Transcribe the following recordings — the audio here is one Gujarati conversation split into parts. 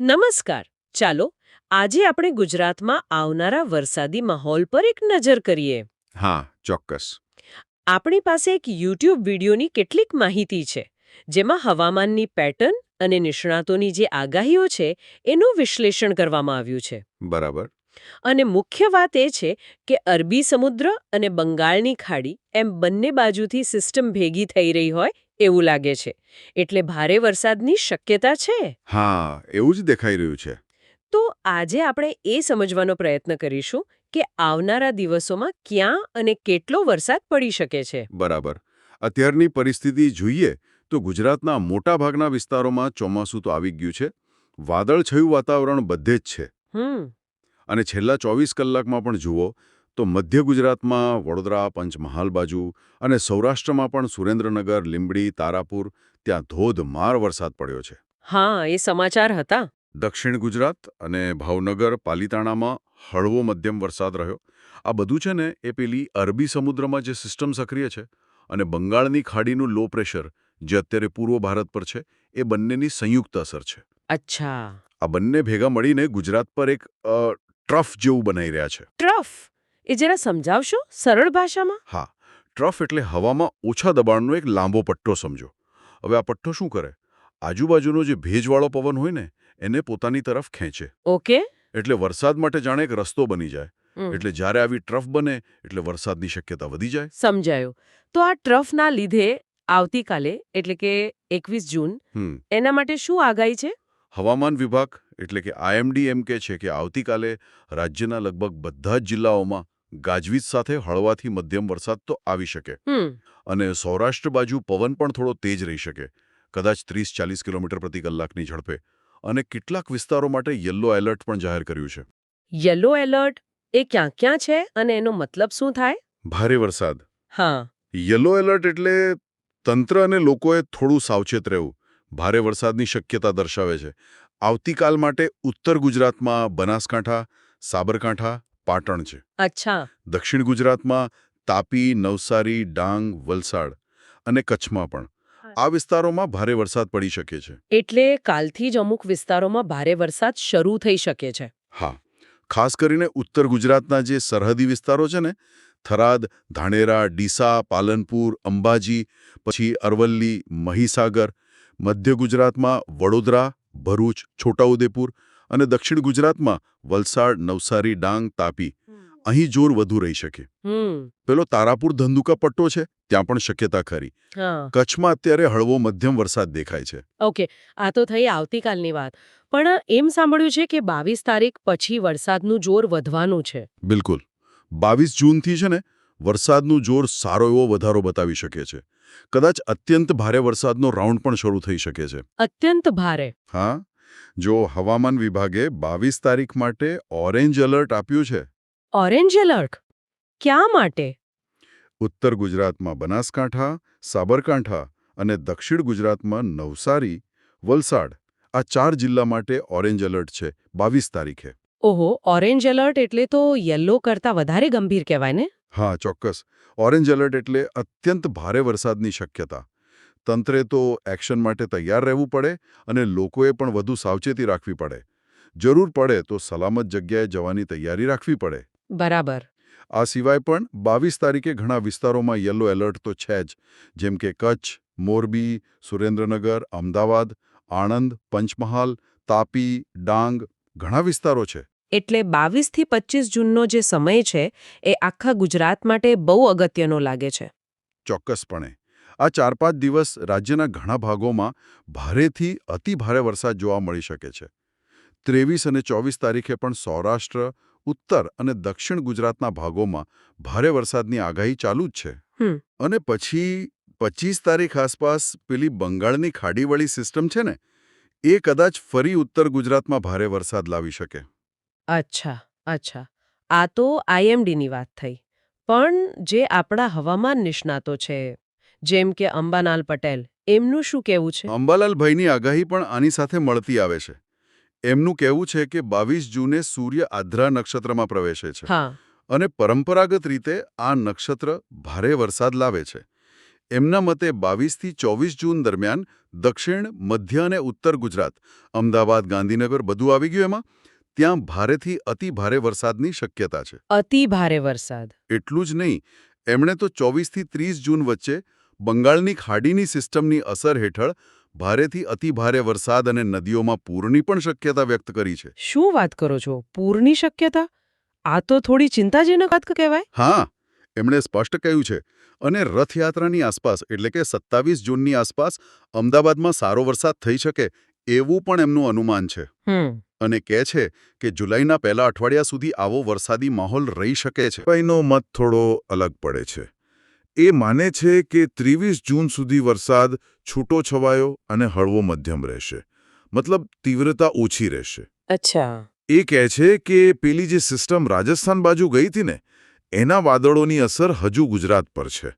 નમસ્કાર. ચાલો આજે આપણે ગુજરાતમાં આવનારા વરસાદી માહોલ પર એક નજર કરીએ. હા ચોક્કસ. આપણી પાસે એક યુટ્યુબ વિડીયોની કેટલીક માહિતી છે જેમાં હવામાનની પેટર્ન અને નિષ્ણાતોની જે આગાહીઓ છે એનું વિશ્લેષણ કરવામાં આવ્યું છે. બરાબર. અને મુખ્ય વાત એ છે કે અરબી સમુદ્ર અને બંગાળની ખાડી એમ બંને બાજુથી સિસ્ટમ ભેગી થઈ રહી હોય એવું લાગે છે. એટલે ભારે વરસાદની શક્યતા છે? હા એવું જ દેખાઈ રહ્યું છે. તો આજે આપણે એ સમજવાનો પ્રયત્ન કરીશું કે આવનારા દિવસોમાં ક્યાં અને કેટલો વરસાદ પડી શકે છે. બરાબર. અત્યારની પરિસ્થિતિ જોઈએ તો ગુજરાતના મોટાભાગના વિસ્તારોમાં ચોમાસું તો આવી ગયું છે. વાદળછયું વાતાવરણ બધે જ છે. હમ. અને છેલ્લા ચોવીસ કલાકમાં પણ જુઓ તો મધ્ય ગુજરાતમાં વડોદરા પંચમહાલ બાજુ અને સૌરાષ્ટ્રમાં પણ સુરેન્દ્રનગર લીંબડી તારાપુર ત્યાં ધોધમાર વરસાદ પડ્યો છે. હા એ સમાચાર હતા. દક્ષિણ ગુજરાત અને ભાવનગર પાલિતાણામાં હળવો મધ્યમ વરસાદ રહ્યો. આ બધું છે ને એ પેલી અરબી સમુદ્રમાં જે સિસ્ટમ સક્રિય છે અને બંગાળની ખાડીનું લો પ્રેશર જે અત્યારે પૂર્વ ભારત પર છે એ બંનેની સંયુક્ત અસર છે. અચ્છા. આ બંને ભેગા મળીને ગુજરાત પર એક ટ્રફ જેવું બનાવી રહ્યા છે. ટ્રફ? એ જરા સમજાવશો સરળ ભાષામાં? હા. ટ્રફ એટલે હવામાં ઓછા દબાણનો એક લાંબો પટ્ટો સમજો. હવે આ પટ્ટો શું કરે? આજુબાજુનો જે ભેજવાળો પવન હોય ને એને પોતાની તરફ ખેંચે. ઓકે. એટલે વરસાદ માટે જાણે એક રસ્તો બની જાય. એટલે જ્યારે આવી ટ્રફ બને એટલે વરસાદની શક્યતા વધી જાય. સમજાયું. તો આ ટ્રફના લીધે આવતીકાલે એટલે કે એકવીસ જૂન એના માટે શું આગાહી છે? હવામાન વિભાગ એટલે કે આઈએમડી એમ કે છે કે આવતીકાલે રાજ્યના લગભગ બધા જ જિલ્લાઓમાં ગાજવીજ સાથે હળવાથી મધ્યમ વરસાદ તો આવી શકે. અને સૌરાષ્ટ્ર બાજુ પવન પણ થોડો તેજ રહી શકે. કદાચ ત્રીસ ચાલીસ કિલોમીટર પ્રતિ કલાકની ઝડપે. અને કેટલાક વિસ્તારો માટે યલો એલર્ટ પણ જાહેર કર્યું છે. યલો એલર્ટ એ ક્યાં ક્યાં છે અને એનો મતલબ શું થાય? ભારે વરસાદ. હા. યલો એલર્ટ એટલે તંત્ર અને લોકોએ થોડું સાવચેત રહેવું. ભારે વરસાદની શક્યતા દર્શાવે છે. આવતીકાલ માટે ઉત્તર ગુજરાતમાં બનાસકાંઠા સાબરકાંઠા પાટણ છે. અચ્છા. દક્ષિણ ગુજરાતમાં તાપી નવસારી ડાંગ વલસાડ અને કચ્છમાં પણ. આ વિસ્તારોમાં ભારે વરસાદ પડી શકે છે. એટલે કાલથી જ અમુક વિસ્તારોમાં ભારે વરસાદ શરૂ થઈ શકે છે. હા. ખાસ કરીને ઉત્તર ગુજરાતના જે સરહદી વિસ્તારો છે ને થરાદ ધાનેરા ડીસા પાલનપુર અંબાજી પછી અરવલ્લી મહીસાગર મધ્ય ગુજરાતમાં વડોદરા ભરૂચ છોટાઉદેપુર અને દક્ષિણ ગુજરાતમાં વલસાડ નવસારી ડાંગ તાપી અહીં જોર વધુ રહી શકે. પેલો તારાપુર ધંધુકા પટ્ટો છે ત્યાં પણ શક્યતા ખરી. કચ્છમાં અત્યારે હળવો મધ્યમ વરસાદ દેખાય છે. ઓકે આ તો થઈ આવતીકાલની વાત. પણ એમ સાંભળ્યું છે કે બાવીસ તારીખ પછી વરસાદનું જોર વધવાનું છે. બિલકુલ. બાવીસ જૂનથી છે ને વરસાદનું જોર સારો એવો વધારો બતાવી શકે છે. કદાચ અત્યંત ભારે વરસાદનો રાઉન્ડ પણ શરૂ થઈ શકે છે. અત્યંત ભારે. હા? જો હવામાન વિભાગે બાવીસ તારીખ માટે ઓરેન્જ એલર્ટ આપ્યું છે? Orange alert? ક્યાં માટે? ઉત્તર ગુજરાતમાં બનાસકાંઠા સાબરકાંઠા અને દક્ષિણ ગુજરાતમાં નવસારી વલસાડ આ ચાર જિલ્લા માટે ઓરેન્જ એલર્ટ છે બાવીસ તારીખે. ઓહો ઓરેન્જ એલર્ટ એટલે તો યલો કરતા વધારે ગંભીર કહેવાય ને? હા ચોક્કસ. ઓરેન્જ એલર્ટ એટલે અત્યંત ભારે વરસાદની શક્યતા. તંત્રે તો એક્શન માટે તૈયાર રહેવું પડે અને લોકોએ પણ વધુ સાવચેતી રાખવી પડે. જરૂર પડે તો સલામત જગ્યાએ જવાની તૈયારી રાખવી પડે. બરાબર. આ સિવાય પણ બાવીસ તારીખે ઘણા વિસ્તારોમાં યલો એલર્ટ તો છે જ જેમ કે કચ્છ મોરબી સુરેન્દ્રનગર અમદાવાદ આણંદ પંચમહાલ તાપી ડાંગ ઘણા વિસ્તારો છે. એટલે બાવીસથી પચીસ જૂનનો જે સમય છે એ આખા ગુજરાત માટે બહુ અગત્યનો લાગે છે. ચોક્કસપણે. આ ચાર પાંચ દિવસ રાજ્યના ઘણા ભાગોમાં ભારેથી અતિ ભારે વરસાદ જોવા મળી શકે છે. ત્રેવીસ અને ચોવીસ તારીખે પણ સૌરાષ્ટ્ર ઉત્તર અને દક્ષિણ ગુજરાતના ભાગોમાં ભારે વરસાદની આગાહી ચાલુ જ છે. અને પછી પચીસ તારીખ આસપાસ પેલી બંગાળની ખાડીવાળી સિસ્ટમ છે ને એ કદાચ ફરી ઉત્તર ગુજરાતમાં ભારે વરસાદ લાવી શકે. અચ્છા અચ્છા. આ તો આઈએમડીની વાત થઈ. પણ જે આપણા હવામાન નિષ્ણાતો છે જેમ કે અંબાનાલ પટેલ. એમનું શું કહેવું છે? અંબાલાલ ભાઈની આગાહી પણ આની સાથે મળતી આવે છે. એમનું કહેવું છે કે બાવીસ જૂને સૂર્ય આદ્રા નક્ષત્રમાં પ્રવેશે છે. અને પરંપરાગત રીતે આ નક્ષત્ર ભારે વરસાદ લાવે છે. એમના મતે બાવીસથી ચોવીસ જૂન દરમિયાન દક્ષિણ મધ્ય અને ઉત્તર ગુજરાત અમદાવાદ ગાંધીનગર બધું આવી ગયું એમાં. ત્યાં ભારેથી અતિ ભારે વરસાદની શક્યતા છે. અતિ ભારે વરસાદ. એટલું જ નહીં એમણે તો ચોવીસથી ત્રીસ જૂન વચ્ચે બંગાળની ખાડીની સિસ્ટમની અસર હેઠળ ભારેથી અતિભારે વરસાદ અને નદીઓમાં પૂરની પણ શક્યતા વ્યક્ત કરી છે. શું વાત કરો છો? પૂરની શક્યતા? આ તો થોડી ચિંતાજનક વાત કહેવાય. હા એમણે સ્પષ્ટ કહ્યું છે. અને રથયાત્રાની આસપાસ એટલે કે સત્તાવીસ જૂનની આસપાસ અમદાવાદમાં સારો વરસાદ થઈ શકે એવું પણ એમનું અનુમાન છે. અને કહે છે કે જુલાઈના પહેલા અઠવાડિયા સુધી આવો વરસાદી માહોલ રહી શકે છે. એનો મત થોડો અલગ પડે છે. એ માને છે કે ત્રીવીસ જૂન સુધી વરસાદ છૂટો છવાયો અને હળવો મધ્યમ રહેશે. મતલબ તીવ્રતા ઓછી રહેશે. અચ્છા. એ કહે છે કે પેલી જે સિસ્ટમ રાજસ્થાન બાજુ ગઈ હતી ને એના વાદળોની અસર હજુ ગુજરાત પર છે.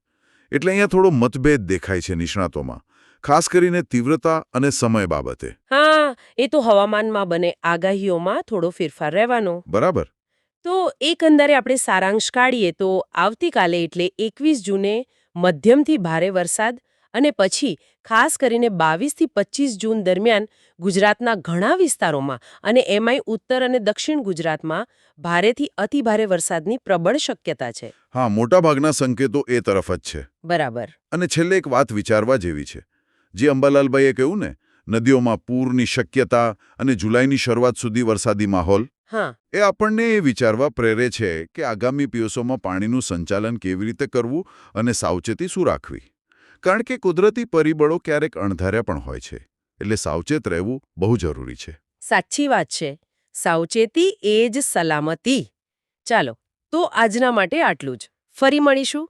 એટલે અહીંયા થોડો મતભેદ દેખાય છે નિષ્ણાતોમાં ખાસ કરીને તીવ્રતા અને સમય બાબતે. હા એ તો હવામાનમાં બને આગાહીઓમાં થોડો ફેરફાર રહેવાનો. બરાબર. તો એકંદરે આપણે સારાંશ કાઢીએ તો આવતીકાલે એટલે એકવીસ જૂને મધ્યમથી ભારે વરસાદ અને પછી ખાસ કરીને બાવીસથી પચીસ જૂન દરમિયાન ગુજરાતના ઘણા વિસ્તારોમાં અને એમાંય ઉત્તર અને દક્ષિણ ગુજરાતમાં ભારેથી અતિભારે વરસાદની પ્રબળ શક્યતા છે. હા મોટાભાગના સંકેતો એ તરફ જ છે. બરાબર. અને છેલ્લે એક વાત વિચારવા જેવી છે. જે અંબાલાલભાઈએ કહ્યું ને નદીઓમાં પૂરની શક્યતા અને જુલાઈની શરૂઆત સુધી વરસાદી માહોલ હા. એ આપણને એ વિચારવા પ્રેરે છે કે આગામી પીઓસોમાં પાણીનું સંચાલન કેવી રીતે કરવું અને સાવચેતી શું રાખવી. કારણ કે કુદરતી પરિબળો ક્યારેક અણધાર્યા પણ હોય છે એટલે સાવચેત રહેવું બહુ જરૂરી છે. સાચી વાત છે. સાવચેતી એ જ સલામતી. ચાલો તો આજના માટે આટલું જ. ફરી મળીશું.